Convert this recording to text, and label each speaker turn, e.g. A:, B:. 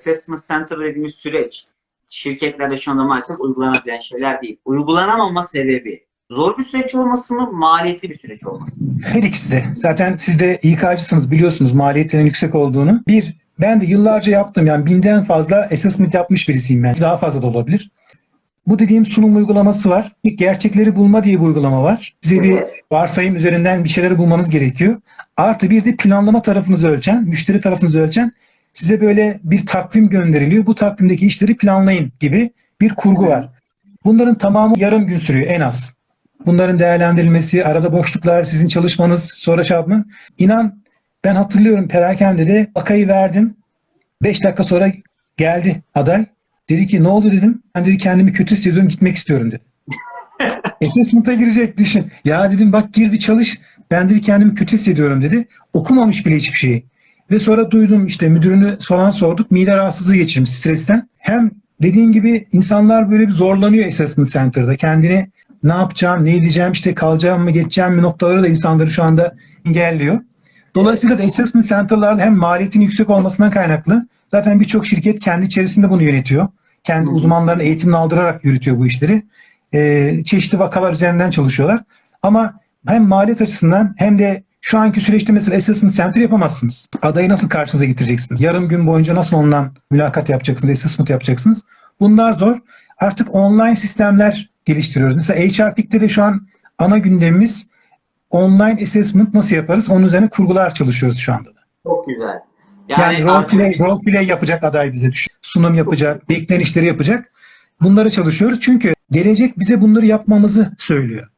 A: Assessment Center dediğimiz süreç şirketlerde şu anda maalesef uygulanabilen şeyler değil. Uygulanamama sebebi zor bir süreç olması mı, maliyetli bir süreç olması mı?
B: Her ikisi de. Zaten siz de İK'cısınız biliyorsunuz maliyetlerin yüksek olduğunu. Bir, ben de yıllarca yaptım yani binden fazla assessment yapmış birisiyim ben. Daha fazla da olabilir. Bu dediğim sunum uygulaması var. Bir gerçekleri bulma diye bir uygulama var. Size bir varsayım üzerinden bir şeyleri bulmanız gerekiyor. Artı bir de planlama tarafınızı ölçen, müşteri tarafınızı ölçen size böyle bir takvim gönderiliyor. Bu takvimdeki işleri planlayın gibi bir kurgu var. Bunların tamamı yarım gün sürüyor en az. Bunların değerlendirilmesi, arada boşluklar, sizin çalışmanız, sonra şey yapma. İnan ben hatırlıyorum perakendede vakayı verdim. 5 dakika sonra geldi aday. Dedi ki ne oldu dedim. Ben dedi kendimi kötü hissediyorum gitmek istiyorum dedi. Assessment'a girecek düşün. Ya dedim bak gir bir çalış. Ben dedi kendimi kötü hissediyorum dedi. Okumamış bile hiçbir şeyi. Ve sonra duydum işte müdürünü falan sorduk. Mide rahatsızlığı geçirmiş stresten. Hem dediğin gibi insanlar böyle bir zorlanıyor assessment center'da. Kendini ne yapacağım, ne edeceğim, işte kalacağım mı, geçeceğim mi noktaları da insanları şu anda engelliyor. Dolayısıyla da assessment center'larda hem maliyetin yüksek olmasından kaynaklı zaten birçok şirket kendi içerisinde bunu yönetiyor. Kendi
A: hı.
B: uzmanlarını eğitimini aldırarak yürütüyor bu işleri. Ee, çeşitli vakalar üzerinden çalışıyorlar. Ama hem maliyet açısından hem de şu anki süreçte mesela assessment center yapamazsınız. Adayı nasıl karşınıza getireceksiniz? Yarım gün boyunca nasıl ondan mülakat yapacaksınız, assessment yapacaksınız? Bunlar zor. Artık online sistemler geliştiriyoruz. Mesela HR Peak'te de şu an ana gündemimiz online assessment nasıl yaparız? Onun üzerine kurgular çalışıyoruz şu anda da.
A: Çok güzel.
B: Yani,
A: Yani,
B: role, play, role play yapacak aday bize düşün. Sunum yapacak, beklenen işleri yapacak. Bunları çalışıyoruz çünkü gelecek bize bunları yapmamızı söylüyor.